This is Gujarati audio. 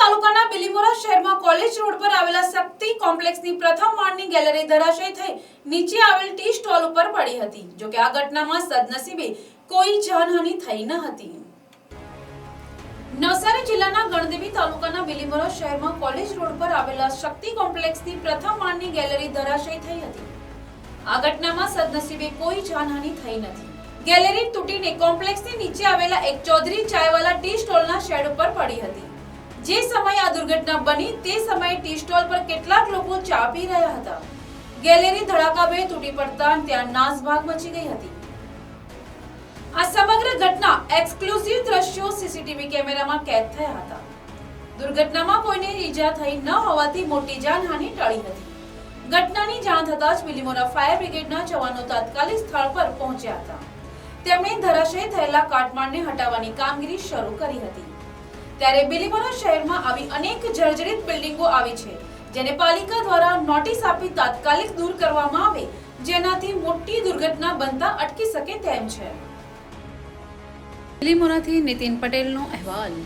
તાલુકાના બિલીમોરા શહેરમાં કોલેજ રોડ પર આવેલા શક્તિ કોમ્પ્લેક્સની પ્રથમ માળની ગેલેરી ધરાશય થઈ નીચે આવેલ ટી સ્ટોલ ઉપર પડી હતી, જો કે આ ઘટનામાં સદનસીબે કોઈ જાનહાનિ થઈ ન હતી. નવસારી જિલ્લાના ગણદેવી તાલુકાના બિલીમોરા શહેરમાં કોલેજ રોડ પર આવેલા શક્તિ કોમ્પ્લેક્સની પ્રથમ માળની ગેલેરી ધરાશય થઈ હતી. આ ઘટનામાં સદનસીબે કોઈ જાનહાનિ થઈ નથી. ગેલેરી તૂટીને કોમ્પ્લેક્સની નીચે આવેલા એક ચૌધરી ચાયવાલા ટી સ્ટોલના શેડ ઉપર પડી હતી. જે સમયે આ દુર્ઘટના બની તે સમયે ટી સ્ટોલ પર કેટલાક લોકો ચા પી રહ્યા હતા. ગેલેરી ધડાકાભેર તૂટી પડતા ત્યાં નાસભાગ મચી ગઈ હતી. આ સમગ્ર ઘટના એક્સક્લુઝિવ દ્રશ્યો સીસીટીવી કેમેરામાં કેદ થયા હતા. દુર્ઘટનામાં કોઈને ઈજા થઈ ન હોવાથી મોટી જાનહાનિ ટળી હતી. ઘટનાની જાણ થતાં જ બિલીમોરા ફાયર બ્રિગેડના જવાનો તાત્કાલિક સ્થળ પર પહોંચ્યા હતા. તેમણે ધરાશય થયેલા કાટમાળને હટાવવાની કામગીરી શરૂ કરી હતી. ત્યારે બિલીમોરા શહેરમાં આવી અનેક જર્જરિત બિલ્ડિંગો આવી છે, જેને પાલિકા દ્વારા નોટિસ આપી તાત્કાલિક દૂર કરવામાં આવે, જેનાથી મોટી દુર્ઘટના બનતા અટકી શકે તેમ છે. બિલીમોરાથી નીતિન પટેલનો અહેવાલ.